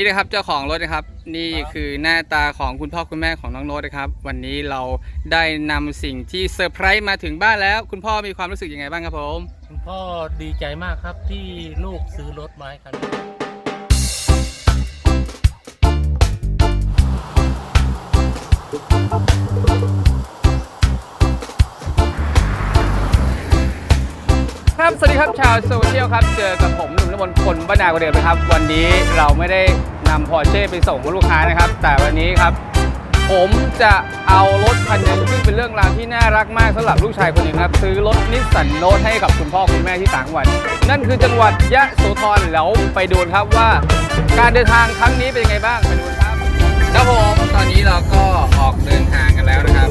นี่นะครับเจ้าของรถนะครับ นี่ครับคือหน้าตาของคุณพ่อคุณแม่ของน้องโน้ตนะครับ วันนี้เราได้นำสิ่งที่เซอร์ไพรส์มาถึงบ้านแล้ว คุณพ่อมีความรู้สึกยังไงบ้างครับผม คุณพ่อดีใจมากครับที่ลูกซื้อรถมาให้คันนี้ สวัสดีครับชาวโซเชียลครับ เจอกับผมหนุ่มนมนคนบ้านนากว่าเดิมนะครับ วันนี้เราไม่ได้นำพอร์เช่ไปส่งลูกค้านะครับ แต่วันนี้ครับ ผมจะเอารถคันหนึงซึ่งเป็นเรื่องราวที่น่ารักมากสำหรับลูกชายคนหนึ่งครับ ซื้อรถนิสสันโนตให้กับคุณพ่อคุณแม่ที่ต่างจังหวัด นั่นคือจังหวัดยะโสธรแล้วไปดูกันครับว่า การเดินทางครั้งนี้เป็นยังไงบ้างไปดูกันครับ ครับผมตอนนี้เราก็ออกเดินทางกันแล้วนะครับ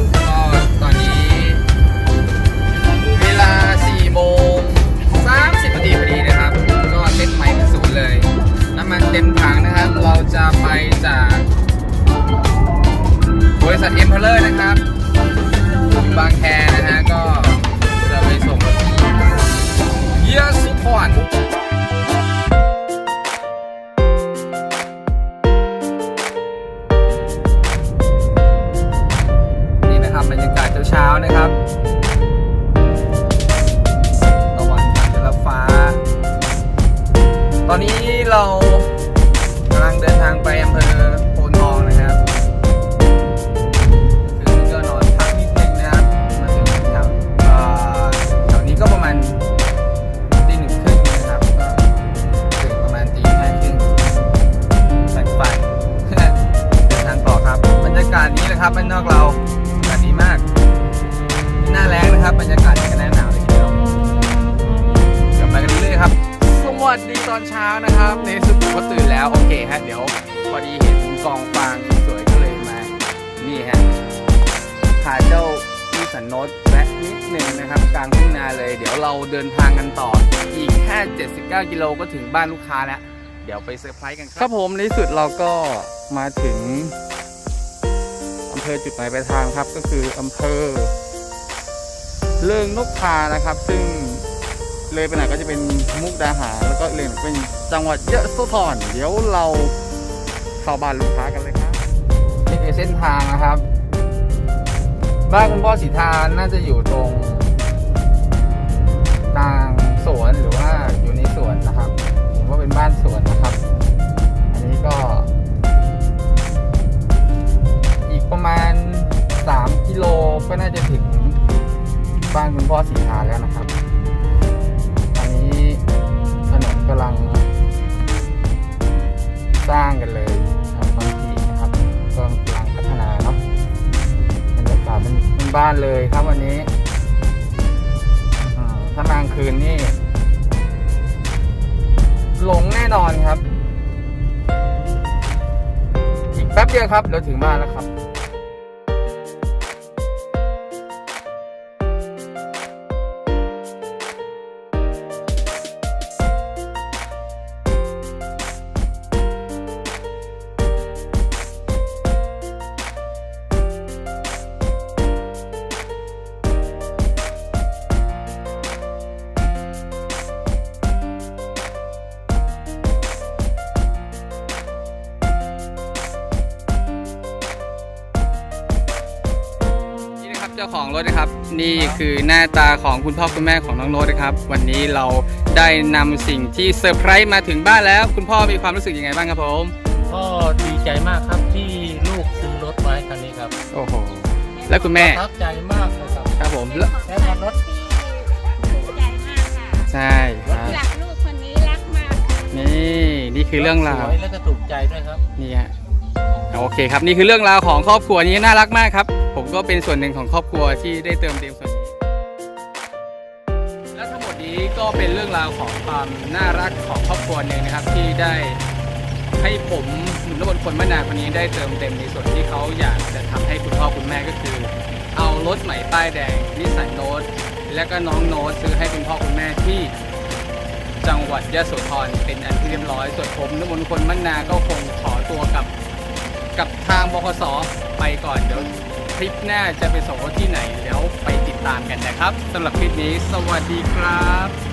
ไปจากบริษัทเอ็มเพลเลอร์นะครับ บางแคนะฮะ เดินทางไปอำเภอ พอดีเห็นกองฟางสวยก็เลยมา นี่ฮะพาเจ้าที่สันโนตแวะนิดนึงนะครับกลางทุ่งนาเลย เดี๋ยวเราเดินทางกันต่อ อีกแค่ 79 กิโลก็ถึงบ้านลูกค้าแล้ว เดี๋ยวไปเซอร์ไพรส์กันครับครับผมในสุดเราก็มาถึงอำเภอจุดหมายปลายทางครับก็คืออำเภอเริงนกทานะครับ ซึ่งเลยไปไหนก็จะเป็นมุกดาหารแล้วก็เลยเป็นจังหวัดยะโสธรเดี๋ยวเรา เข้าบ้านลูกค้ากันเลยครับนี่คือเส้นทางนะครับ บ้านคุณพ่อสีทานน่าจะอยู่ตรงกลางสวนหรือว่าอยู่ในสวนนะครับผมว่าเป็นบ้านสวนนะครับ อันนี้ก็ อีกประมาณ 3 กิโลก็น่าจะถึงบ้านคุณพ่อสีทาแล้วนะครับ อันนี้ถนนกำลัง สร้างกันเลย บ้านเลยครับวันนี้ถ้ามากลางคืนนี่หลงแน่นอนครับ อีกแป๊บเดียวครับ เราถึงบ้านแล้วครับ เจ้าของรถนะครับ นี่คือหน้าตาของคุณพ่อคุณแม่ของน้องโน้ตนะครับ วันนี้เราได้นำสิ่งที่เซอร์ไพรส์มาถึงบ้านแล้ว คุณพ่อมีความรู้สึกยังไงบ้างครับผมพ่อดีใจมากครับที่ลูกซื้อรถมาให้คันนี้ครับโอ้โหแล้วคุณแม่ประทับใจมากเลยครับครับผมแล้วแค่มารถภูมิใจมากค่ะใช่ครับรักลูกคนนี้รักมากค่ะ นี่นี่คือเรื่องราว สวยและก็ถูกใจด้วยครับ นี่ฮะโอเคครับ นี่คือเรื่องราวของครอบครัวนี้น่ารักมากครับผม ก็เป็นส่วนหนึ่งของครอบครัวที่ได้เติมเต็มส่วนนี้ และทั้งหมดนี้ก็เป็นเรื่องราวของความน่ารักของครอบครัวหนึ่งนะครับ ที่ได้ให้ผมหนุ่มนบนคนมนาคนนี้ได้เติมเต็มในส่วนที่เขาอยากจะทำให้คุณพ่อคุณแม่ก็คือ เอารถใหม่ป้ายแดงนิสสันโน้ตและก็น้องโน้ตซื้อให้คุณพ่อคุณแม่ที่จังหวัดยะโสธรเป็นอันที่เรียบร้อย ส่วนผมนมนคนมนาก็คงขอตัวกับ กับทางบคสไปก่อนเดี๋ยว คลิปหน้าจะไปส่งที่ไหนแล้วไปติดตามกันนะครับสำหรับคลิปนี้ สวัสดีครับ